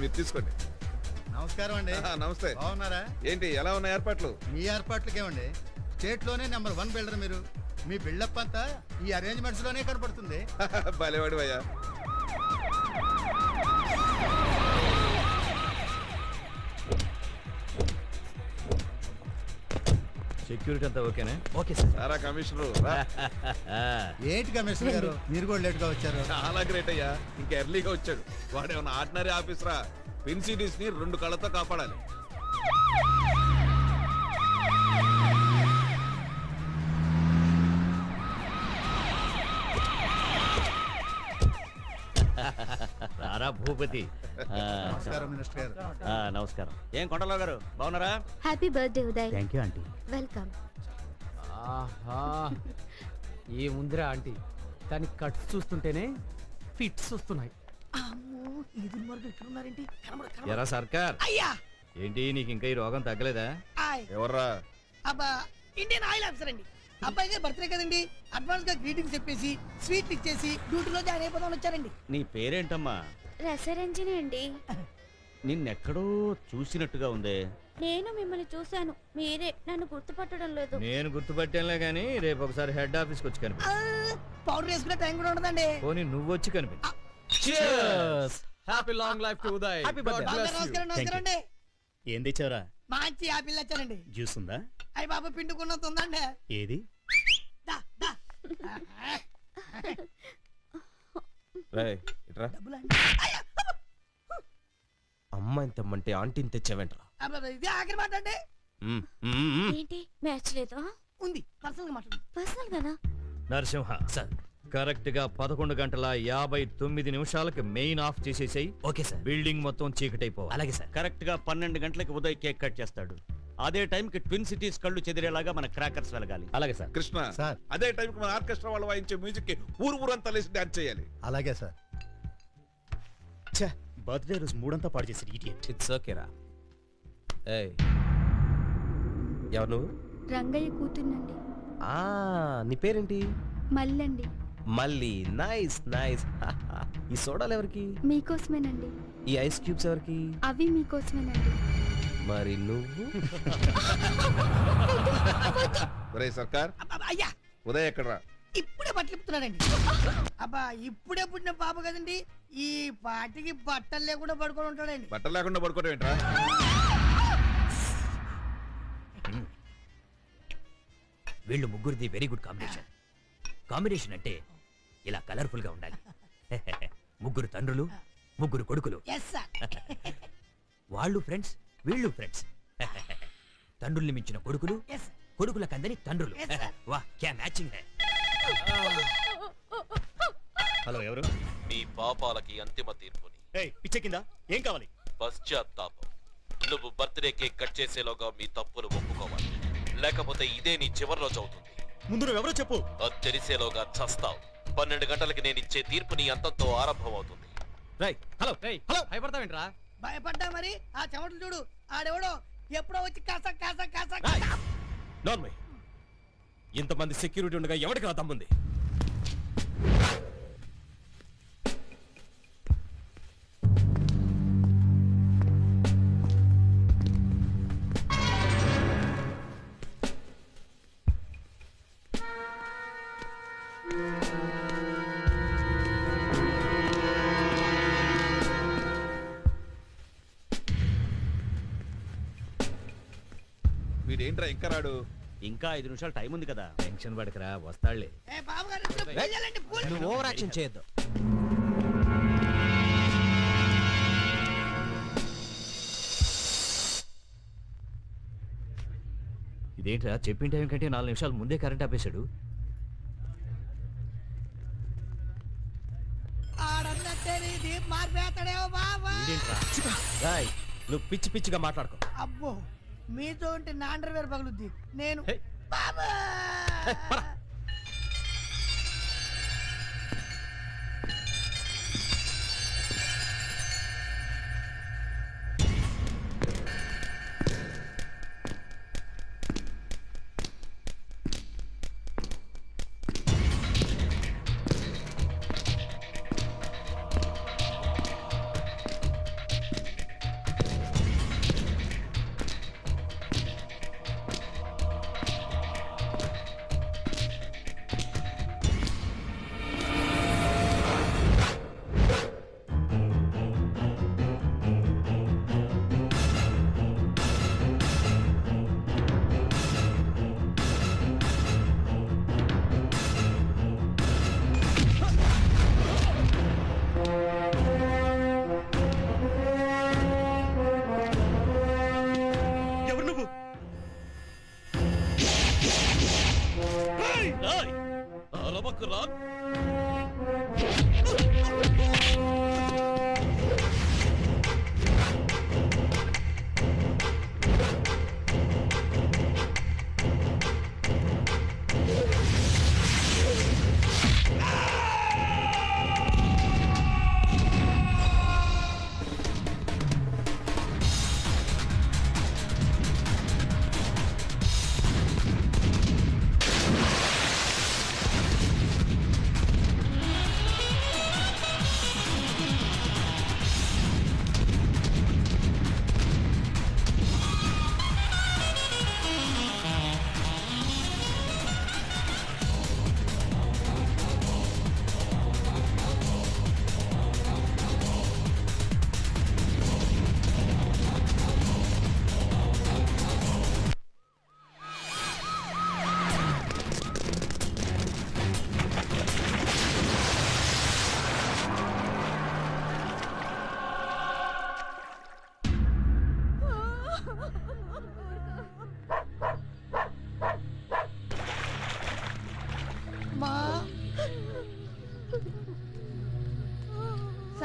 మీరు తీసుకోండి. నమస్కారం అండి. ఆ, నమస్తే. బాగున్నారా? ఏంటి ఎలా ఉన్నాయి ఏర్పాట్లు? మీ ఏర్పాట్లకేమండి? స్టేట్లోనే నెంబర్ వన్ బిల్డర్ మీరు. మీ బిల్డప్ అంతా ఈ అరేంజ్మెంట్స్లోనే కనపడుతుంది. భలేవాడు అయ్యా సెక్యూరిటీ అంతా ఓకేనా? Okay sir. సారా కమిషనర్ రా. ఏంటి కమిషనర్ గారు? మీరు కూడా లేట్గా వచ్చారు. చాలా గ్రేట్ అయ్యా. ఇంకా ఎర్లీగా వచ్చాడు. వాడు ఏమన్నా ఆర్డినరీ ఆఫీసరా? పిన్ సిటీస్ని రెండు కళ్ళతో కాపాడాలి. రారా భూపతి. ఆ, నమస్కారం మినిస్టర్ గారు. ఆ, నమస్కారం. ఏం కొండలరావు గారు బాగున్నారా? Happy birthday Uday thank you aunty welcome ఆహా. ఏముందిరా ఆంటీ? దాని కట్స్ చూస్తుంటేనే ఫిట్స్ వస్తున్నాయి. ఎరా సర్కార్. అయ్యా! ఏంటి నీకు ఇంకా ఈ రోగం తగ్గలేదా? ఆయ్. ఎవర్రా? అబ్బా ఇండియన్ ఆయిల్ ఆఫీసర్ అండి. అబ్బాయి గారు బర్త్డే కదండి. అడ్వాన్స్గా గ్రీటింగ్స్ చెప్పేసి స్వీట్లు ఇచ్చేసి డ్యూటీలో జాయిన్ అయిపోదామని వచ్చారండి. నీ పేరేంటమ్మా? రసరంజని అండి. నిన్నెక్కడో చూసినట్టుగా ఉందే. నేను మిమ్మల్ని చూశాను. మీరే నన్ను గుర్తుపట్టడం లేదు. నేను గుర్తుపట్టానులే గానీ రేపు ఒకసారి హెడ్ ఆఫీస్కి వచ్చి కనిపి. ఆ, పౌడర్ వేసుకునే టైం కూడా ఉండదండి. పోనీ నువ్వు వచ్చి కనిపి. Happy long life to Uday Happy birthday. గారు నమస్కారం నమస్కారం అండి. ఏం తెచ్చావురా? మంచి యాపిల్ వచ్చారండి జ్యూస్ ఉందా? అయ్యి బాబు పిండుకున్నంత ఉందండి. ఏది? దా, దా. రేయ్, ఇట్రా. అమ్మాయిని తెమ్మంటే ఆంటీని తెచ్చావేంట్రా? ఇది ఆఖరి మాట అండి మ్మ్, మ్మ్, మ్మ్. ఏంటి? మ్యాచ్ లేదా? ఉంది. పర్సనల్గా మాట్లాడు. పర్సనల్ గానా నరసింహ సార్. కరెక్ట్గా పదకొండు గంటల యాభై తొమ్మిది నిమిషాలకి main off చేసేసాయి. Okay sir. Building మొత్తం చీకటైపోవాలి. అలాగే సార్. కరెక్ట్గా పన్నెండు గంటలకి ఉదయ్ కేక్ కట్ చేస్తాడు. అదే టైంకి ట్విన్ సిటీస్ కళ్ళు చెదిరేలాగా మన క్రాకర్స్ వెలగాలి. అలాగే సార్. కృష్ణ సార్. అదే టైంకి మన ఆర్కెస్ట్రా వాళ్ళు వాయించే మ్యూజిక్కి ఊరు ఊరంతా లేచి డాన్స్ చేయాలి. అలాగే సార్. బర్త్డే రోజు మూడంతా పాడు చేసి ఇడియట్ ఇట్స్ ఓకేరా ఏయ్ ఎవరు నువ్వు? రంగయ్య కూతుర్నండి. ఆ నీ పేరేంటి? మళ్ళండి మళ్ళీ నైస్ నైస్ ఈ సోడాలు ఎవరికి? మీకోసమేనండి. ఈ ఐస్ క్యూబ్స్ ఎవరికి? అవి మీకోసమేనండి. మరి నువ్వు? ఒరే సర్కార్. అయ్యా! ఉదయ్ ఎక్కడ్రా? ఇప్పుడే బట్టలు ఇప్పుతున్నాడండి. అబ్బా ఇప్పుడే పుట్టిన పాప కదండి. ఈ పాటికి బట్టలు లేకుండా పడుకొని ఉంటాడండి. బట్టలు లేకుండా పడుకోవడం ఏంట్రా? వీళ్ళు ముగ్గురిది వెరీ గుడ్ కాంబినేషన్ కాంబినేషన్ అంటే ఇలా కలర్ఫుల్గా ఉండాలి. ముగ్గురు తండ్రులు ముగ్గురు కొడుకులు. వాళ్ళు ఫ్రెండ్స్ వీళ్ళు ఫ్రెండ్స్ తండ్రుల్ని మించిన కొడుకులు ఎస్ కొడుకుల కందని తండ్రులు. వా క్యా మ్యాచింగ్ హై. హలో ఎవరు? నీ పాపాలకి అంతిమ తీర్పుని ఏయ్ పిచ్చెక్కిందా? ఏం కావాలి? పశ్చాత్తాపం. నువ్వు బర్త్డే కేక్ కట్ చేసేలోగా మీ తప్పులు ఒప్పుకోవాలి. లేకపోతే ఇదే నీ చివరి రోజు అవుతుంది ముందు నువ్వు ఎవరో చెప్పు. అది తెలిసేలోగా చస్తావు. పన్నెండు గంటలకి నేను ఇచ్చే తీర్పు నీ అంతంతో ఆరంభం అవుతుంది రై హలో హలో. భయపడతావేంట్రా? భయపడ్డా మరి? ఆ చెమటలు చూడు. ఆడెవడో ఎప్పుడో వచ్చి కాస కాస కాస నార్మల్ ఇంతమంది సెక్యూరిటీ ఉండగా ఎవరికి రా తమ్ముంది? వీడేంట్రా ఇంకా రాడు? ఇంకా ఐదు నిమిషాలు టైం ఉంది కదా. టెన్షన్ పడకరా. నువ్వు ఓవర్ యాక్షన్ చేయొద్దు. ఇదేంట్రా చెప్పిన టైం కంటే నాలుగు నిమిషాలు ముందే కరెంట్ ఆపేశాడు. బాబా రాయ్ నువ్వు పిచ్చి పిచ్చిగా మాట్లాడుకో. అబ్బో మీతో ఉంటే నా అండర్వేర్ పగులుద్ది. నేను. బాబా.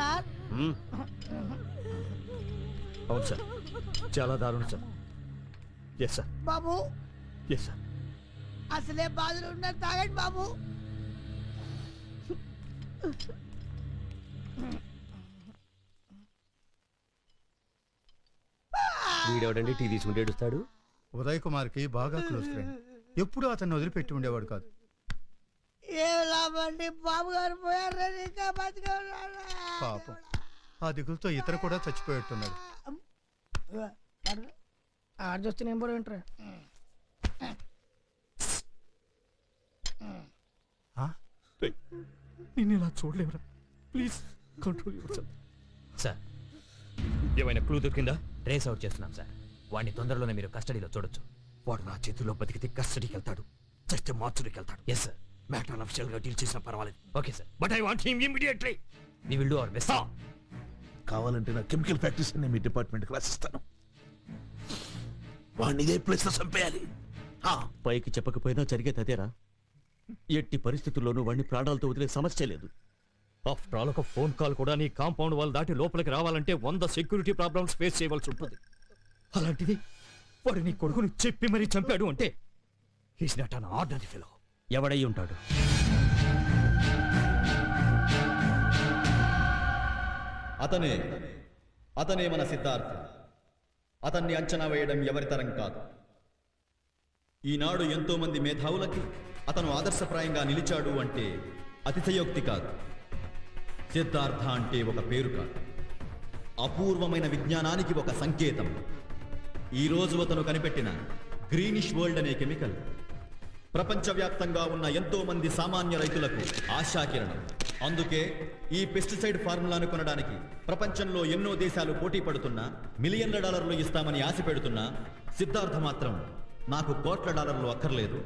సార్. అవును సార్. చాలా దారుణం సార్. ఎస్ సార్ బాబు. ఎస్ సార్ అసలే బాధలు ఉన్నారు తాగండి బాబు. వీడెవడండి? టీ తీసుకుంటే ఏడుస్తాడు? ఉదయ్ కుమార్కి బాగా క్లోజ్ ఫ్రెండ్ ఎప్పుడూ అతన్ని వదిలిపెట్టి ఉండేవాడు కాదు. ఏం లాభండి బాబు గారు పోయారు? ఇంకా బతికే ఉన్నారా? పాపం. ఆ దిగులతో ఇతను కూడా చచ్చిపోయేట్టున్నాడు. ఆడ చూస్తే నేను కూడా వింటారా? నేను ఇలా చూడలేవురా. ప్లీజ్ కంట్రోల్ యువర్ సార్ ఏమైనా క్లూ దొరికిందా? ట్రేస్ అవుట్ చేస్తున్నాం సార్. వాడిని తొందరలోనే మీరు కస్టడీలో చూడొచ్చు. వాడు నా చేతిలో బతికితే కస్టడీకి వెళ్తాడు చస్తే మార్చురికి వెళ్తాడు ఎస్ సార్ మ్యాటర్ అఫిషియల్గా డీల్ చేసినా పర్వాలేదు. Okay sir but I want him immediately we will do our best కావాలంటే నా కెమికల్ ఫ్యాక్టరీస్ నేను మీ డిపార్ట్మెంట్ రాసిస్తాను. వాడిని ఇదే ప్లేస్లో చంపేయాలి. ఆ, పైకి చెప్పకపోయినా జరిగేది అదేరా. ఎట్టి పరిస్థితుల్లోనూ వాడిని ప్రాణాలతో వదిలే సమస్య లేదు. ఆఫ్టర్ ఆల్ ఒక ఫోన్ కాల్ కూడా నీ కాంపౌండ్ వాళ్ళు దాటి లోపలికి రావాలంటే వంద సెక్యూరిటీ ప్రాబ్లమ్స్ ఫేస్ చేయవలసి ఉంటుంది. అలాంటిది వాడు నీ కొడుకుని చెప్పి మరీ చంపాడు అంటే he's not an ordinary fellow ఎవడై ఉంటాడు? అతనే అతనే మన సిద్ధార్థ. అతన్ని అంచనా వేయడం ఎవరితరం కాదు. ఈనాడు ఎంతోమంది మేధావులకి అతను ఆదర్శప్రాయంగా నిలిచాడు అంటే అతిశయోక్తి కాదు. సిద్ధార్థ అంటే ఒక పేరు కాదు. అపూర్వమైన విజ్ఞానానికి ఒక సంకేతం. ఈరోజు అతను కనిపెట్టిన గ్రీనిష్ వరల్డ్ అనే కెమికల్. ప్రపంచవ్యాప్తంగా ఉన్న ఎంతోమంది సామాన్య రైతులకు ఆశాకిరణం. అందుకే ఈ పెస్టిసైడ్ ఫార్ములాను కొనడానికి ప్రపంచంలో ఎన్నో దేశాలు పోటీ పడుతున్నా మిలియన్ల డాలర్లు ఇస్తామని ఆశ పెడుతున్నా సిద్ధార్థ మాత్రం నాకు కోట్ల డాలర్లు అక్కర్లేదు.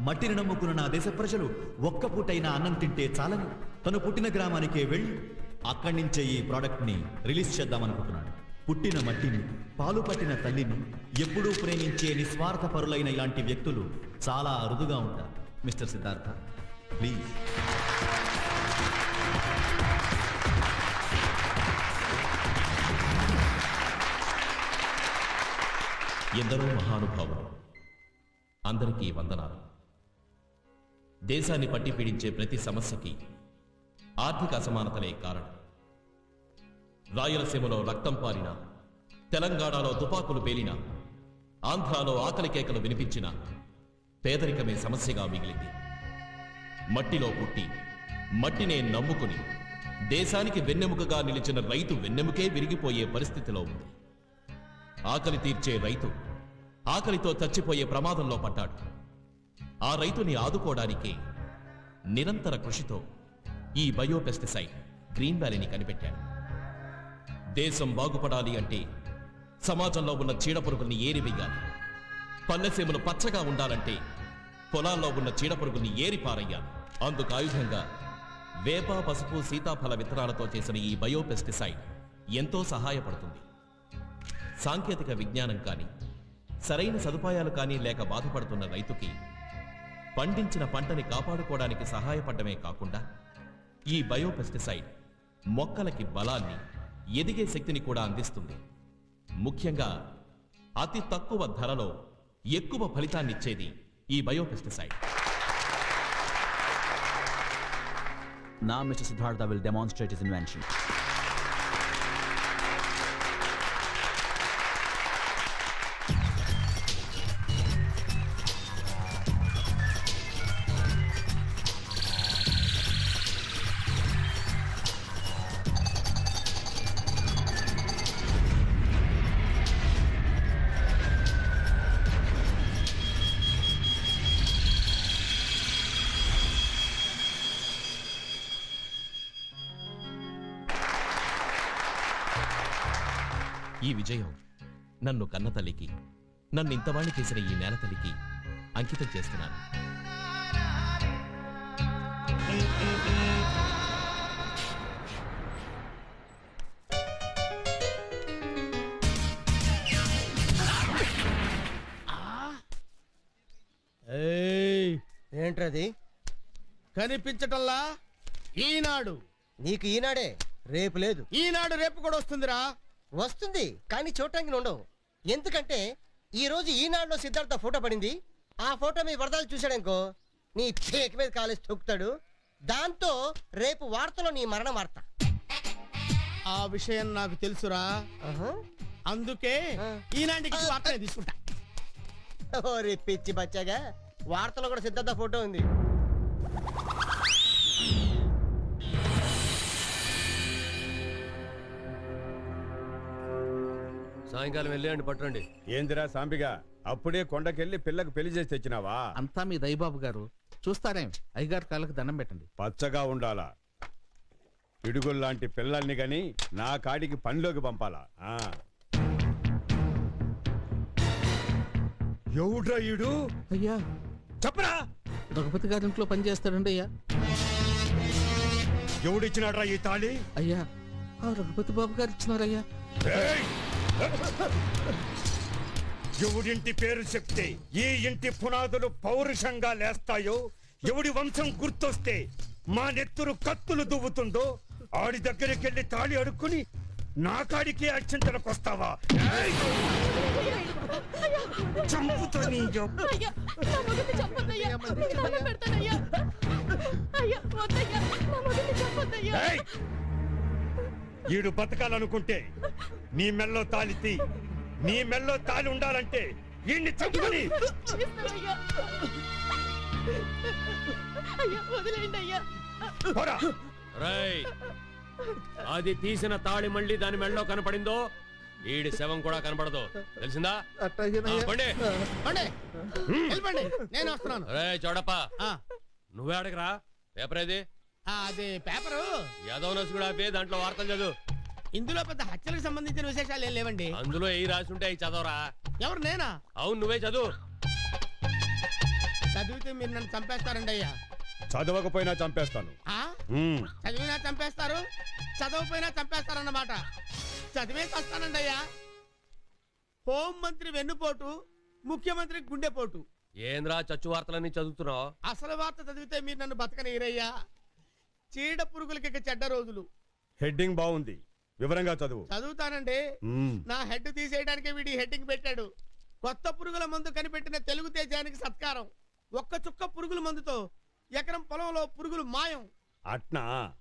మట్టిని నమ్ముకున్న నా దేశ ప్రజలు ఒక్క పూటైనా అన్నం తింటే చాలని తను పుట్టిన గ్రామానికే వెళ్ళి అక్కడి నుంచే ఈ ప్రోడక్ట్ని రిలీజ్ చేద్దామనుకుంటున్నాడు. పుట్టిన మట్టిని పాలు పట్టిన తల్లిని ఎప్పుడూ ప్రేమించే నిస్వార్థ పరులైన ఇలాంటి వ్యక్తులు చాలా అరుదుగా ఉంటారు. Mister Siddhartha please. ఎందరో మహానుభావులు అందరికీ వందనాలు. దేశాన్ని పట్టి పీడించే ప్రతి సమస్యకి ఆర్థిక అసమానతలే కారణం. రాయలసీమలో రక్తం పారిన తెలంగాణలో తుపాకులు పేలిన ఆంధ్రాలో ఆకలి కేకలు వినిపించిన పేదరికమే సమస్యగా మిగిలింది. మట్టిలో పుట్టి మట్టినే నమ్ముకుని దేశానికి వెన్నెముకగా నిలిచిన రైతు వెన్నెముకే విరిగిపోయే పరిస్థితిలో ఉంది. ఆకలి తీర్చే రైతు ఆకలితో చచ్చిపోయే ప్రమాదంలో పడ్డాడు. ఆ రైతుని ఆదుకోవడానికి నిరంతర కృషితో ఈ బయోపెస్టిసైడ్ గ్రీన్ వ్యాలీని కనిపెట్టాడు. దేశం బాగుపడాలి అంటే సమాజంలో ఉన్న చీడపురుగుల్ని ఏరివేయాలి. పల్లెసీమలు పచ్చగా ఉండాలంటే పొలాల్లో ఉన్న చీడపురుగుల్ని ఏరిపారయ్యాలి అందుకు ఆయుధంగా వేప పసుపు సీతాఫల విత్తనాలతో చేసిన ఈ బయోపెస్టిసైడ్ ఎంతో సహాయపడుతుంది. సాంకేతిక విజ్ఞానం కానీ సరైన సదుపాయాలు కానీ లేక బాధపడుతున్న రైతుకి పండించిన పంటని కాపాడుకోవడానికి సహాయపడమే కాకుండా ఈ బయోపెస్టిసైడ్ మొక్కలకి బలాన్ని ఎదిగే శక్తిని కూడా అందిస్తుంది. ముఖ్యంగా అతి తక్కువ ధరలో ఎక్కువ ఫలితాన్నిచ్చేది ఈ biopesticide. Now Mr. Siddhartha will demonstrate his invention. ఈ విజయం నన్ను కన్న తల్లికి నన్ను ఇంతవాణ్ణి చేసిన ఈ నేల తల్లికి అంకితం చేస్తున్నాను. ఏంట్రది? కనిపించటల్లా ఈనాడు. నీకు ఈనాడే? రేపు లేదు. ఈనాడు రేపు కూడా వస్తుందిరా. వస్తుంది కానీ చూడటానికి ఉండవు. ఎందుకంటే ఈ రోజు ఈనాడులో సిద్ధార్థ ఫోటో పడింది. ఆ ఫోటో మీ వరదలు చూశాడనుకో నీ పేక మీద కాలేసి తొక్కుతాడు. దాంతో రేపు వార్తలో నీ మరణం వార్త. ఆ విషయం నాకు తెలుసురా. అందుకే ఈనాటికి వార్తనే తీసుకుంటా. ఓరే పిచ్చి బచ్చాగా. వార్తలో కూడా సిద్ధార్థ ఫోటో ఉంది. సాయంకాలం వెళ్ళండి పట్టండి. ఏందిరా సాంబిగా? అప్పుడే కొండకెళ్ళి పిల్లకు పెళ్ళి చేసి తెచ్చినావా? అంతా మీ దయబాబు గారు. చూస్తారేం? అయ్యగారు కాళ్ళకి దండం పెట్టండి. పచ్చగా ఉండాలా? పిడుగుల్లాంటి పిల్లల్ని గని నా కాడికి పనిలోకి పంపాలా? ఆ. ఎవడ్రా ఈడు? అయ్యా. చెప్పరా? రఘుపతి గారి ఇంట్లో పని చేస్తాడండి అయ్యా. ఎవడిచ్చినాడ్రా ఈ తాళి? అయ్యా. ఆ రఘుపతి బాబు గారు ఇచ్చినారయ్యా. ఏయ్! ఎవడింటి పేరు చెప్తే ఈ ఇంటి పునాదులు పౌరుషంగా లేస్తాయో ఎవడి వంశం గుర్తొస్తే మా నెత్తురు కత్తులు దువ్వుతుందో ఆడి దగ్గరికి వెళ్ళి తాళి అడుక్కుని నా కాడికి అక్షంతలకు వస్తావా! చంపుతా నీ. ఈడు బతకాలనుకుంటే నీ మెల్లో తాలి తీ. నీ మెల్లో తాలి ఉండాలంటే ఈయన్ని చంపుకొని. పోరా. అది తీసిన తాళి మళ్ళీ దాని మెడలో కనపడిందో? ఈడి శవం కూడా కనపడదు. తెలిసిందా? నేను వస్తున్నాను. రే చోడప్ప. నువ్వే అడగరా? పేపర్ ఏది? అది పేపరు. యాదవ్ నసు కూడా ఆపి దాంట్లో వార్తలు చదువు. ఇందులో పెద్ద హత్యలకు సంబంధించిన విశేషాలు ఏం లేవండి? అందులో ఏ రాసి ఉంటే చదవరా? ఎవరు నేనా? అవును నువ్వే చదువు. చదివితే మీరు నన్ను చంపేస్తారండి అయ్యా. చదవకపోయినా చంపేస్తాను. ఆ? ఉమ్. చదివినా చంపేస్తారు చదవకపోయినా చంపేస్తారన్నమాట. చదివే వస్తానండి అయ్యా. హోం మంత్రి వెన్నుపోటు ముఖ్యమంత్రి గుండెపోటు. ఏంద్రా చచ్చు వార్తలన్నీ చదువుతున్నావు? అసలు వార్త చదివితే మీరు నన్ను బతకనీరయ్యా చీడ పురుగులకి చెడ్డ రోజులు. హెడ్డింగ్ బాగుంది. వివరంగా చదువు. చదువుతానండి. నా హెడ్ తీసేయడానికి వీడి హెడ్డింగ్ పెట్టాడు. కొత్త పురుగుల మందు కనిపెట్టిన తెలుగు తేజానికి సత్కారం. ఒక్క చుక్క పురుగుల మందుతో ఎకరం పొలంలో పురుగులు మాయం. అట్నా?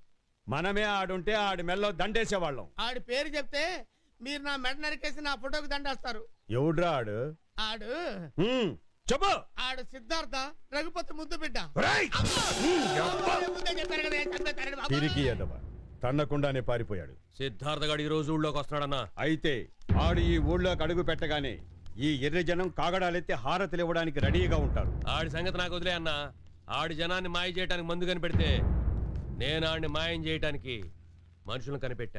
మనమే ఆడుంటే ఆడి మెల్లో దండేసేవాళ్ళం. ఆడి పేరు చెప్తే మీరు నా మెడ నరికేసి నా ఫోటోకి దండేస్తారు. ఎవడ్రా ఆడు? ఆడు. చెప్పు. ఆడు సిద్ధార్థ రఘుపతి ముద్దు బిడ్డ. తిరిగి తన్నకుండానే పారిపోయాడు. సిద్ధార్థ గడి ఈ రోజు ఊళ్ళోకి వస్తున్నాడన్నా. అయితే ఆడు ఈ ఊళ్ళోకి అడుగు పెట్టగానే ఈ ఎర్ర జనం కాగడాలెత్తి హారతులు ఇవ్వడానికి రెడీగా ఉంటారు. ఆడి సంగతి నాకు వదిలే అన్న. ఆడి జనాన్ని మాయ చేయడానికి మందు కనిపెడితే నేను ఆడిని మాయం చేయడానికి మనుషులను కనిపెట్టాను.